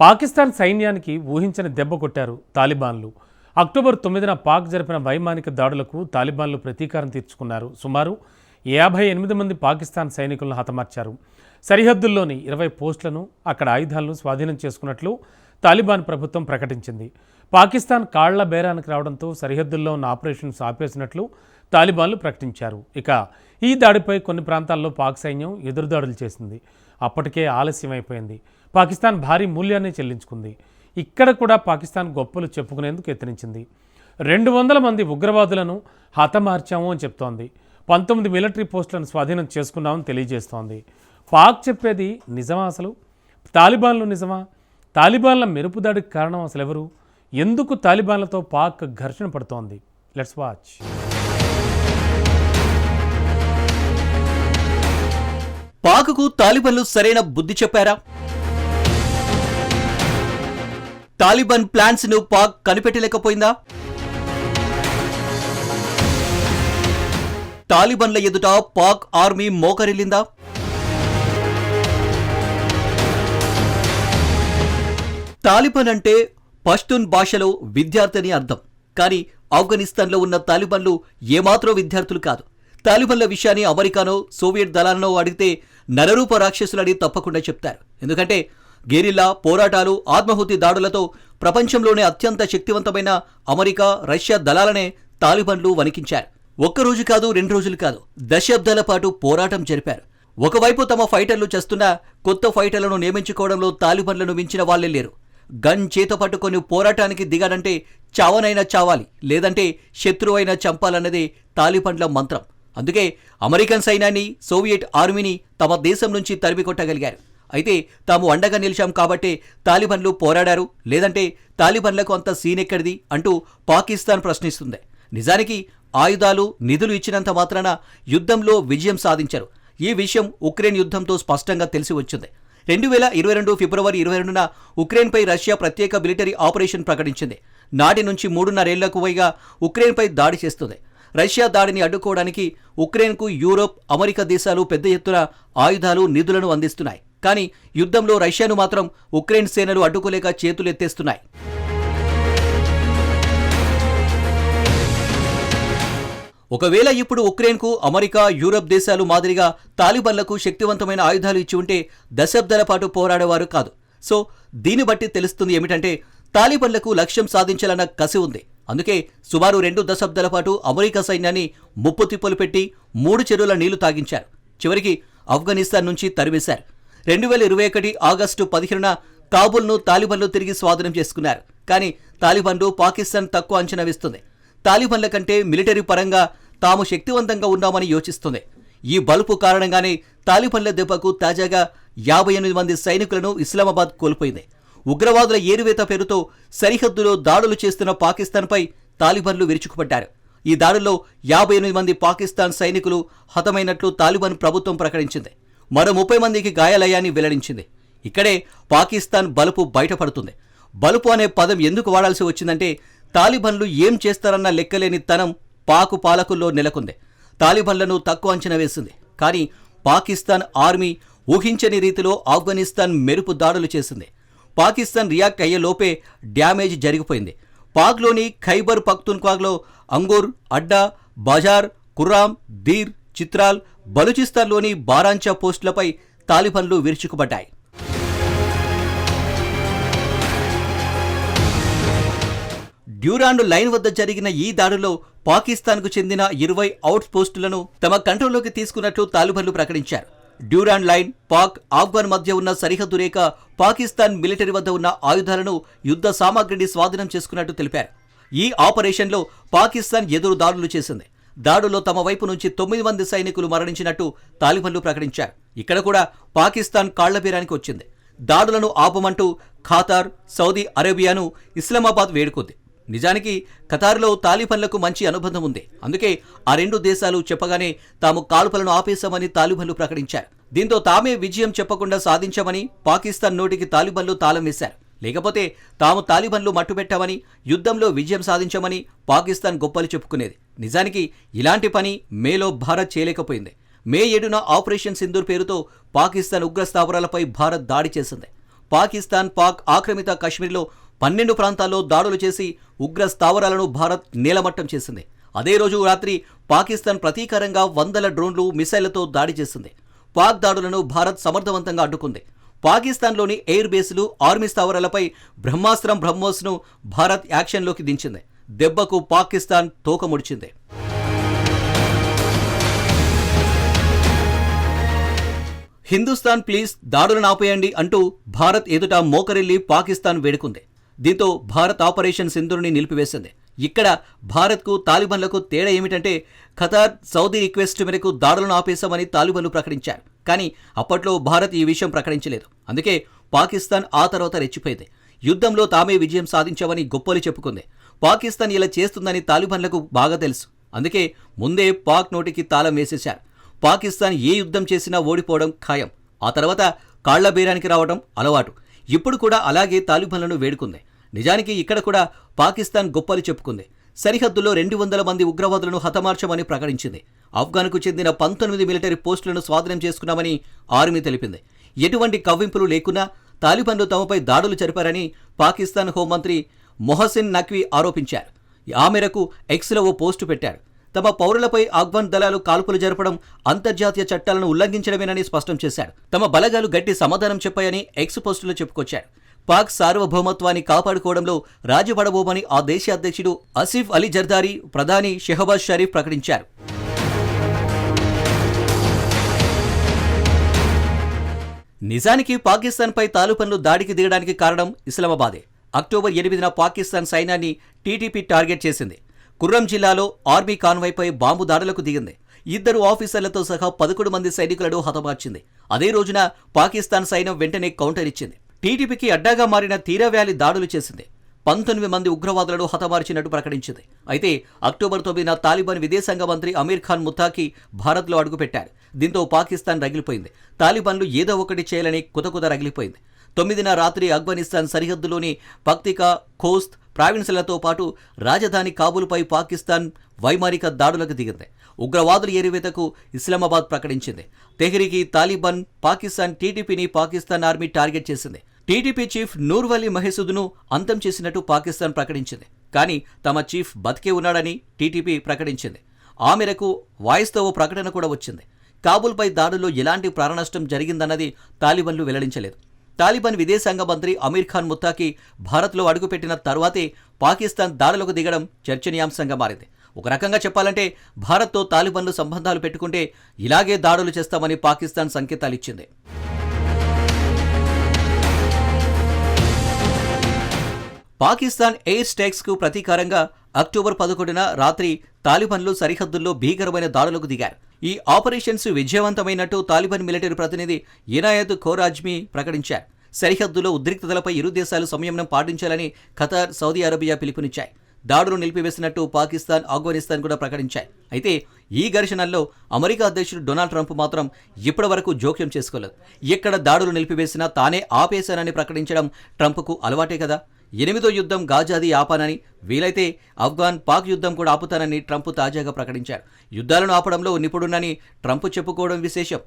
పాకిస్తాన్ సైన్యానికి ఊహించని దెబ్బ కొట్టారు తాలిబాన్లు. అక్టోబర్ తొమ్మిదిన పాక్ జరిపిన వైమానిక దాడులకు తాలిబాన్లు ప్రతీకారం తీర్చుకున్నారు. సుమారు యాభై ఎనిమిది మంది పాకిస్తాన్ సైనికులను హతమార్చారు. సరిహద్దుల్లోని ఇరవై పోస్టులను అక్కడ ఆయుధాలను స్వాధీనం చేసుకున్నట్లు తాలిబాన్ ప్రభుత్వం ప్రకటించింది. పాకిస్తాన్ కాళ్ళ బేరానికి రావడంతో సరిహద్దుల్లో ఉన్న ఆపరేషన్స్ ఆపేసినట్లు తాలిబాన్లు ప్రకటించారు. ఇక ఈ దాడిపై కొన్ని ప్రాంతాల్లో పాక్ సైన్యం ఎదురుదాడులు చేసింది. అప్పటికే ఆలస్యమైపోయింది. పాకిస్తాన్ భారీ మూల్యాన్ని చెల్లించుకుంది. ఇక్కడ కూడా పాకిస్తాన్ గొప్పలు చెప్పుకునేందుకు యత్నించింది. రెండు వందల మంది ఉగ్రవాదులను హతమార్చాము అని చెప్తోంది. పంతొమ్మిది మిలిటరీ పోస్టులను స్వాధీనం చేసుకున్నామని తెలియజేస్తోంది. పాక్ చెప్పేది నిజమా అసలు? తాలిబాన్లు నిజమా? తాలిబాన్ల మెరుపుదాడికి కారణం అసలు ఎవరు? ఎందుకు తాలిబాన్లతో పాక్ ఘర్షణ పడుతోంది? Let's watch. పాక్కు తాలిబన్లు సరైన బుద్ధి చెప్పారా? తాలిబాన్ ప్లాన్స్ను పాక్ కనిపెట్టలేకపోయిందా? తాలిబన్ల ఎదుట పాక్ ఆర్మీ మోకరిల్లిందా? తాలిబాన్ అంటే పష్తూన్ భాషలో విద్యార్థి అని అర్థం. కానీ ఆఫ్ఘనిస్తాన్లో ఉన్న తాలిబాన్లు ఏమాత్రం విద్యార్థులు కాదు. తాలిబన్ల విషయాన్ని అమెరికానో సోవియట్ దళాలనో అడిగితే నరరూప రాక్షసులని తప్పకుండా చెప్తారు. ఎందుకంటే గెరిల్లా పోరాటాలు ఆత్మహుతి దాడులతో ప్రపంచంలోనే అత్యంత శక్తివంతమైన అమెరికా రష్యా దళాలనే తాలిబన్లు వణికించారు. ఒక్కరోజు కాదు రెండు రోజులు కాదు దశాబ్దాల పాటు పోరాటం జరిపారు. ఒకవైపు తమ ఫైటర్లు చేస్తున్నా కొత్త ఫైటర్లను నియమించుకోవడంలో తాలిబన్లను మించిన వాళ్ళే లేరు. గన్ చేత పట్టుకొని పోరాటానికి దిగాడంటే చావనైనా చావాలి లేదంటే శత్రువైనా చంపాలన్నదే తాలిబన్ల మంత్రం. అందుకే అమెరికన్ సైన్యాన్ని సోవియట్ ఆర్మీని తమ దేశం నుంచి తరిమి కొట్టగలిగారు. అయితే తాము అండగా నిలిచాం కాబట్టే తాలిబన్లు పోరాడారు. లేదంటే తాలిబన్లకు అంత సీన్ ఎక్కడిది అంటూ పాకిస్తాన్ ప్రశ్నిస్తుంది. నిజానికి ఆయుధాలు నిధులు ఇచ్చినంత మాత్రాన యుద్ధంలో విజయం సాధించారు. ఈ విషయం ఉక్రెయిన్ యుద్ధంతో స్పష్టంగా తెలిసి వచ్చింది. రెండు వేల ఇరవై రెండు ఫిబ్రవరి ఇరవై రెండున ఉక్రెయిన్పై రష్యా ప్రత్యేక మిలిటరీ ఆపరేషన్ ప్రకటించింది. నాటి నుంచి మూడున్నరేళ్ళకు పైగా ఉక్రెయిన్పై దాడి చేస్తుంది. రష్యా దాడిని అడ్డుకోవడానికి ఉక్రెయిన్కు యూరోప్ అమెరికా దేశాలు పెద్ద ఎత్తున ఆయుధాలు నిధులను అందిస్తున్నాయి. కానీ యుద్ధంలో రష్యాను మాత్రం ఉక్రెయిన్ సేనలు అడ్డుకోలేక చేతులెత్తేస్తున్నాయి. ఒకవేళ ఇప్పుడు ఉక్రెయిన్కు అమెరికా యూరప్ దేశాలు మాదిరిగా తాలిబన్లకు శక్తివంతమైన ఆయుధాలు ఇచ్చి ఉంటే దశాబ్దాల పాటు పోరాడేవారు కాదు. సో దీన్ని బట్టి తెలుస్తుంది ఏమిటంటే తాలిబన్లకు లక్ష్యం సాధించాలన్న కసి ఉంది. అందుకే సుమారు రెండు దశాబ్దాల పాటు అమెరికా సైన్యాన్ని ముప్పు తిప్పలు పెట్టి మూడు చెరువుల నీళ్ళు తాగించారు. చివరికి ఆఫ్ఘనిస్తాన్ నుంచి తరివేశారు రెండు వేల ఇరవై ఒకటి ఆగస్టు పదిహేనున కాబూల్ను తాలిబన్లు తిరిగి స్వాధీనం చేసుకున్నారు. కానీ తాలిబన్లు పాకిస్తాన్ తక్కువ అంచనా వేస్తుంది. తాలిబన్ల కంటే మిలిటరీ పరంగా తాము శక్తివంతంగా ఉన్నామని యోచిస్తుంది. ఈ బలుపు కారణంగానే తాలిబన్ల దెబ్బకు తాజాగా యాభై ఎనిమిది మంది సైనికులను ఇస్లామాబాద్ కోల్పోయింది. ఉగ్రవాదుల ఏరువేత పేరుతో సరిహద్దులో దాడులు చేస్తున్న పాకిస్తాన్పై తాలిబన్లు విరుచుకుపడ్డారు. ఈ దాడుల్లో యాభై ఎనిమిది మంది పాకిస్తాన్ సైనికులు హతమైనట్లు తాలిబాన్ ప్రభుత్వం ప్రకటించింది. మరో ముప్పై మందికి గాయాలయ్యాన్ని వెల్లడించింది. ఇక్కడే పాకిస్తాన్ బలుపు బయటపడుతుంది. బలుపు అనే పదం ఎందుకు వాడాల్సి వచ్చిందంటే తాలిబన్లు ఏం చేస్తారన్న లెక్కలేని తనం పాకు పాలకుల్లో నెలకొంది. తాలిబన్లను తక్కువ అంచనా వేసింది. కానీ పాకిస్తాన్ ఆర్మీ ఊహించని రీతిలో ఆఫ్ఘనిస్తాన్ మెరుపు దాడులు చేసింది. పాకిస్తాన్ రియాక్ట్ అయ్యే లోపే డ్యామేజ్ జరిగిపోయింది. పాక్లోని ఖైబర్ పఖ్తూన్ఖ్వాలో అంగూర్ అడ్డా బజార్ కుర్రామ్ దీర్ చిత్రాల్ బలూచిస్తాన్లోని బారాంచా పోస్టులపై తాలిబన్లు విరుచుకుపడ్డాయి. డ్యూరాండ్ లైన్ వద్ద జరిగిన ఈ దాడిలో పాకిస్తాన్కు చెందిన ఇరవై అవుట్ పోస్టులను తమ కంట్రోల్లోకి తీసుకున్నట్లు తాలిబన్లు ప్రకటించారు. డ్యూరాండ్ లైన్ పాక్ ఆఫ్ఘన్ మధ్య ఉన్న సరిహద్దు రేఖ పాకిస్తాన్ మిలిటరీ వద్ద ఉన్న ఆయుధాలను యుద్ధ సామాగ్రిని స్వాధీనం చేసుకున్నట్టు తెలిపారు. ఈ ఆపరేషన్లో పాకిస్తాన్ ఎదురు దాడులు చేసింది. దాడుల్లో తమ వైపు నుంచి తొమ్మిది మంది సైనికులు మరణించినట్టు తాలిబన్లు ప్రకటించారు. ఇక్కడ కూడా పాకిస్తాన్ కాళ్ళబీరానికి వచ్చింది. దాడులను ఆపమంటూ ఖాతార్ సౌదీ అరేబియాను ఇస్లామాబాద్ వేడుకుంది. నిజానికి ఖతార్లో తాలిబన్లకు మంచి అనుబంధం ఉంది. అందుకే ఆ రెండు దేశాలు చెప్పగానే తాము కాల్పులను ఆపేశామని తాలిబన్లు ప్రకటించారు. దీంతో తామే విజయం చెప్పకుండా సాధించామని పాకిస్తాన్ నోటికి తాలిబన్లు తాళం వేశారు. లేకపోతే తాము తాలిబన్లు మట్టుబెట్టామని యుద్ధంలో విజయం సాధించామని పాకిస్తాన్ గొప్పలు చెప్పుకునేది. నిజానికి ఇలాంటి పని మేలో భారత్ చేయలేకపోయింది. మే ఏడున ఆపరేషన్ సింధూర్ పేరుతో పాకిస్తాన్ ఉగ్ర స్థావరాలపై భారత్ దాడి చేసింది. పాకిస్తాన్ పాక్ ఆక్రమిత కశ్మీర్లో పన్నెండు ప్రాంతాల్లో దాడులు చేసి ఉగ్ర స్థావరాలను భారత్ నేలమట్టం చేసింది. అదే రోజు రాత్రి పాకిస్తాన్ ప్రతీకారంగా వందల డ్రోన్లు మిసైళ్ళతో దాడి చేసింది. పాక్ దాడులను భారత్ సమర్థవంతంగా అడ్డుకుంది. పాకిస్తాన్లోని ఎయిర్ బేస్లు ఆర్మీ స్థావరాలపై బ్రహ్మాస్త్రం బ్రహ్మోస్ను భారత్ యాక్షన్లోకి దించింది. దెబ్బకు పాకిస్తాన్ తోకముడిచింది హిందుస్థాన్ ప్లీజ్ దాడులను ఆపేయండి అంటూ భారత్ ఎదుట మోకరిల్లి పాకిస్తాన్ వేడుకుంది. దీంతో భారత్ ఆపరేషన్ సింధుని నిలిపివేసింది. ఇక్కడ భారత్కు తాలిబన్లకు తేడా ఏమిటంటే ఖతార్ సౌదీ రిక్వెస్ట్ మేరకు దాడులను ఆపేశామని తాలిబన్లు ప్రకటించారు. కానీ అప్పట్లో భారత్ ఈ విషయం ప్రకటించలేదు. అందుకే పాకిస్తాన్ ఆ తర్వాత రెచ్చిపోయింది. యుద్ధంలో తామే విజయం సాధించామని గొప్పలు చెప్పుకుంది. పాకిస్తాన్ ఇలా చేస్తుందని తాలిబన్లకు బాగా తెలుసు. అందుకే ముందే పాక్ నోటికి తాళం వేసేశారు. పాకిస్తాన్ ఏ యుద్ధం చేసినా ఓడిపోవడం ఖాయం. ఆ తర్వాత కాళ్ళ బేరానికి రావడం అలవాటు. ఇప్పుడు కూడా అలాగే తాలిబన్లను వేడుకుంది. నిజానికి ఇక్కడ కూడా పాకిస్తాన్ గొప్పలు చెప్పుకుంది. సరిహద్దులో రెండు వందల మంది ఉగ్రవాదులను హతమార్చమని ప్రకటించింది. ఆఫ్ఘాన్కు చెందిన పంతొమ్మిది మిలిటరీ పోస్టులను స్వాధీనం చేసుకున్నామని ఆర్మీ తెలిపింది. ఎటువంటి కవ్వింపులు లేకున్నా తాలిబన్లు తమపై దాడులు జరిపారని పాకిస్తాన్ హోంమంత్రి మొహసిన్ నక్వీ ఆరోపించారు. ఆ మేరకు ఎక్స్లో ఓ పోస్టు పెట్టారు. తమ పౌరులపై ఆఫ్ఘన్ దళాలు కాల్పులు జరపడం అంతర్జాతీయ చట్టాలను ఉల్లంఘించడమేనని స్పష్టం చేశారు. తమ బలగాలు గట్టి సమాధానం చెప్పాయని ఎక్స్ పోస్టులో చెప్పుకొచ్చారు. పాక్ సార్వభౌమత్వాన్ని కాపాడుకోవడంలో రాజీపడబోమని ఆ దేశ అధ్యక్షుడు అసిఫ్ అలీ జర్దారీ ప్రధాని షెహబాజ్ షరీఫ్ ప్రకటించారు. నిజానికి పాకిస్తాన్పై తాలిబాన్లు దాడికి దిగడానికి కారణం ఇస్లామాబాదే. అక్టోబర్ ఎనిమిదిన పాకిస్తాన్ సైన్యాన్ని టీటీపీ టార్గెట్ చేసింది. కుర్రం జిల్లాలో ఆర్మీ కాన్వాయ్పై బాంబు దాడులకు దిగింది. ఇద్దరు ఆఫీసర్లతో సహా పదకొండు మంది సైనికులను హతమార్చింది. అదే రోజున పాకిస్తాన్ సైన్యం వెంటనే కౌంటర్ ఇచ్చింది. టీడీపీకి అడ్డాగా మారిన తీరవ్యాలీ దాడులు చేసింది. పంతొమ్మిది మంది ఉగ్రవాదులను హతమార్చినట్టు ప్రకటించింది. అయితే అక్టోబర్ తొమ్మిదిన తాలిబాన్ విదేశాంగ మంత్రి అమీర్ ఖాన్ ముత్తాకి భారత్లో అడుగుపెట్టారు. దీంతో పాకిస్తాన్ రగిలిపోయింది. తాలిబాన్లు ఏదో ఒకటి చేయాలని కుతకుత రగిలిపోయింది. తొమ్మిదిన రాత్రి ఆఫ్ఘనిస్తాన్ సరిహద్దులోని పక్తికా ఖోస్త్ ప్రావిన్సులతో పాటు రాజధాని కాబూల్పై పాకిస్తాన్ వైమానిక దాడులకు దిగింది. ఉగ్రవాదుల ఏరివేతకు ఇస్లామాబాద్ ప్రకటించింది. తెహ్రీకి తాలిబాన్ పాకిస్తాన్ టీడీపీని పాకిస్తాన్ ఆర్మీ టార్గెట్ చేసింది. టీడీపీ చీఫ్ నూర్వలి మహేసుద్ను అంతం చేసినట్టు పాకిస్తాన్ ప్రకటించింది. కానీ తమ చీఫ్ బతికే ఉన్నాడని టీటీపీ ప్రకటించింది. ఆ మేరకు వాయిస్తో ఓ ప్రకటన కూడా వచ్చింది. కాబూల్పై దాడుల్లో ఎలాంటి ప్రాణనష్టం జరిగిందన్నది తాలిబన్లు వెల్లడించలేదు. తాలిబాన్ విదేశాంగ మంత్రి అమీర్ ఖాన్ ముత్తాకి భారత్లో అడుగుపెట్టిన తర్వాతే పాకిస్తాన్ దాడులకు దిగడం చర్చనీయాంశంగా మారింది. ఒక రకంగా చెప్పాలంటే భారత్తో తాలిబాన్లు సంబంధాలు పెట్టుకుంటే ఇలాగే దాడులు చేస్తామని పాకిస్తాన్ సంకేతాలిచ్చింది. పాకిస్తాన్ ఎయిర్ స్టేక్స్కు ప్రతీకారంగా అక్టోబర్ పదకొండున రాత్రి తాలిబాన్లు సరిహద్దుల్లో భీకరమైన దాడులకు దిగారు. ఈ ఆపరేషన్స్ విజయవంతమైనట్టు తాలిబాన్ మిలిటరీ ప్రతినిధి ఇనాయత్ ఖోరాజ్మీ ప్రకటించారు. సరిహద్దులో ఉద్రిక్తతలపై ఇరు దేశాలు సంయమనం పాటించాలని ఖతార్ సౌదీ అరేబియా పిలుపునిచ్చాయి. దాడులు నిలిపివేసినట్టు పాకిస్తాన్ ఆఫ్ఘనిస్తాన్ కూడా ప్రకటించాయి. అయితే ఈ ఘర్షణల్లో అమెరికా అధ్యక్షుడు డొనాల్డ్ ట్రంప్ మాత్రం ఇప్పటివరకు జోక్యం చేసుకోలేదు. ఎక్కడ దాడులు నిలిపివేసినా తానే ఆపేశానని ప్రకటించడం ట్రంప్కు అలవాటే కదా? ఎనిమిదో యుద్ధం గాజాది ఆపానని వీలైతే ఆఫ్ఘాన్ పాక్ యుద్ధం కూడా ఆపుతానని ట్రంప్ తాజాగా ప్రకటించారు. యుద్ధాలను ఆపడంలో నిపుణుడని ట్రంప్ చెప్పుకోవడం విశేషం.